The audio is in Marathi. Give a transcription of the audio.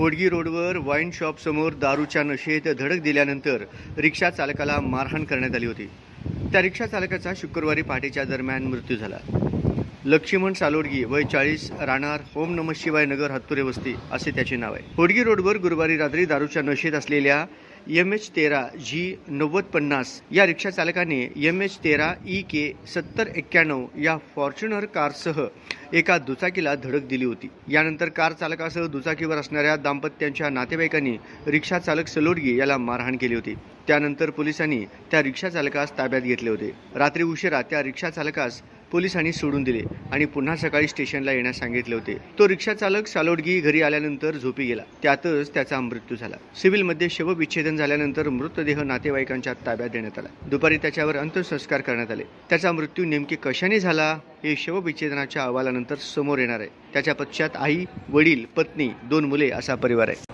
होडगी रोडवर वाईन शॉपसमोर दारूच्या नशेत धडक दिल्यानंतर रिक्षा चालकाला मारहाण करण्यात आली होती. त्या रिक्षा चालकाचा शुक्रवारी पहाटेच्या दरम्यान मृत्यू झाला. लक्ष्मण सालोडगी वय चाळीस राहणार ओम नम शिवाय नगर हत्तुरे वस्ती असे त्याचे नाव आहे. होडगी रोडवर गुरुवारी रात्री दारूच्या नशेत असलेल्या एम एच तेरा जी नव्वद पन्नास या रिक्षा चालकाने एम एच तेरा ई के सत्तर एक्क्याण्णव या फॉर्च्युनर कारसह एका दुचाकीला धडक दिली होती. यानंतर कार चालकासह दुचाकीवर असणाऱ्या दाम्पत्यांच्या नातेवाईकांनी रिक्षा चालक सलोडगी याला मारहाण केली होती. त्यानंतर पोलिसांनी त्या रिक्षा चालकास ताब्यात घेतले होते. रात्री उशिरा त्या रिक्षा चालकास पोलिसांनी सोडून दिले आणि पुन्हा सकाळी स्टेशनला येण्यास सांगितले होते. तो रिक्षा चालक सालोडगी घरी आल्यानंतर झोपी गेला. त्यातच त्याचा मृत्यू झाला. सिव्हिलमध्ये शवविच्छेदन झाल्यानंतर मृतदेह नातेवाईकांच्या ताब्यात देण्यात आला. दुपारी त्याच्यावर अंत्यसंस्कार करण्यात आले. त्याचा मृत्यू नेमकी कशाने झाला हे शवविच्छेदनाच्या अहवालानंतर समोर येणार आहे. त्याच्या पश्चात आई वडील पत्नी दोन मुले असा परिवार आहे.